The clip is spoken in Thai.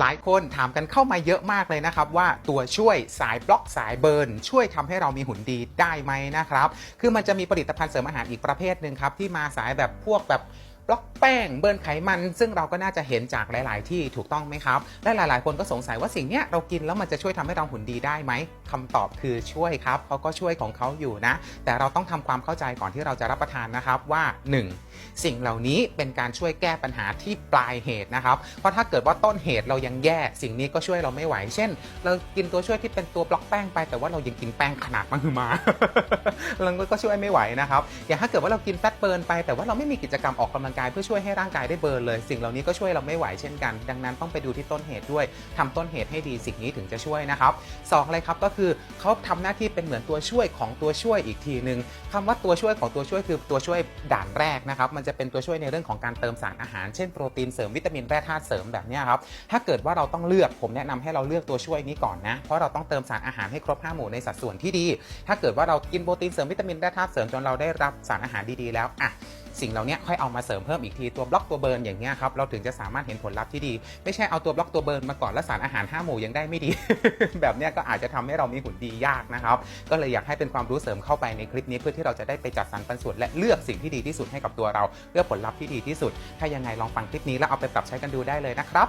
หลายคนถามกันเข้ามาเยอะมากเลยนะครับ ว่าตัวช่วยสายบล็อกสายเบิร์นช่วยทำให้เรามีหุ่นดีได้ไหมนะครับ คือมันจะมีผลิตภัณฑ์เสริมอาหารอีกประเภทหนึ่งครับที่มาสายแบบพวกแบบบล็อกแป้งเบิร์นไขมัน ซึ่งเราก็น่าจะเห็นจากหลาย ๆ ที่ถูกต้องไหมครับ และหลาย ๆ คนก็สงสัยว่าสิ่งนี้เรากินแล้วมันจะช่วยทำให้เราหุ่นดีได้ไหมคำตอบคือช่วยครับเขาก็ช่วยของเขาอยู่นะ แต่เราต้องทำความเข้าใจก่อนที่เราจะรับประทานนะครับว่า 1. สิ่งเหล่านี้เป็นการช่วยแก้ปัญหาที่ปลายเหตุนะครับ เพราะถ้าเกิดว่าต้นเหตุเรายังแย่สิ่งนี้ก็ช่วยเราไม่ไหว เช่น เรากินตัวช่วยที่เป็นตัวบล็อกแป้งไป แต่ว่าเรายังกินแป้งขนาดมหึมาเราก็ช่วยไม่ไหวนะครับอย่างถ้าเกิดว่าเรากินแฟตเบิร์นไป แต่ว่าเราไม่มีกิจกรรมออกกำลังกายเพื่อช่วยให้ร่างกายได้เบิร์นเลย สิ่งเหล่านี้ก็ช่วยเราไม่ไหวเช่นกัน ดังนั้นต้องไปดูที่ต้นเหตุด้วยทำต้นเหตุให้ดีสิ่งนี้ถึงจะช่วยนะครับสองเลยครับก็คือเขาทำหน้าที่เป็นเหมือนตัวช่วยของตัวช่วยอีกทีหนึ่งคำว่าตัวช่วยของตัวช่วยคือตัวช่วยด่านแรกนะครับมันจะเป็นตัวช่วยในเรื่องของการเติมสารอาหารเช่นโปรตีนเสริมวิตามินแร่ธาตุเสริมแบบนี้ครับถ้าเกิดว่าเราต้องเลือกผมแนะนำให้เราเลือกตัวช่วยนี้ก่อนนะเพราะเราต้องเติมสารอาหารให้ครบ5หมู่ในสัดส่วนที่ดี ถ้าเกิดว่าเรากินโปรตีนเสริมวิตามินแร่ธาตุเสริมจนเราได้รับสารอาหารดีๆแล้วอะสิ่งเหล่านี้ค่อยเอามาเสริมเพิ่มอีกทีตัวบล็อกตัวเบิร์นอย่างเงี้ยครับเราถึงจะสามารถเห็นผลลัพธ์ที่ดี ไม่ใช่เอาตัวบล็อกตัวเบิร์นมาก่อนแล้วสารอาหาร5หมู่ยังได้ไม่ดี แบบเนี้ยก็อาจจะทำให้เรามีหุ่นดียากนะครับก็เลยอยากให้เป็นความรู้เสริมเข้าไปในคลิปนี้เพื่อที่เราจะได้ไปจัดสรรปันส่วนและเลือกสิ่งที่ดีที่สุดให้กับตัวเราเพื่อผลลัพธ์ที่ดีที่สุด ถ้ายังไงลองฟังคลิปนี้แล้วเอาไปปรับใช้กันดูได้เลยนะครับ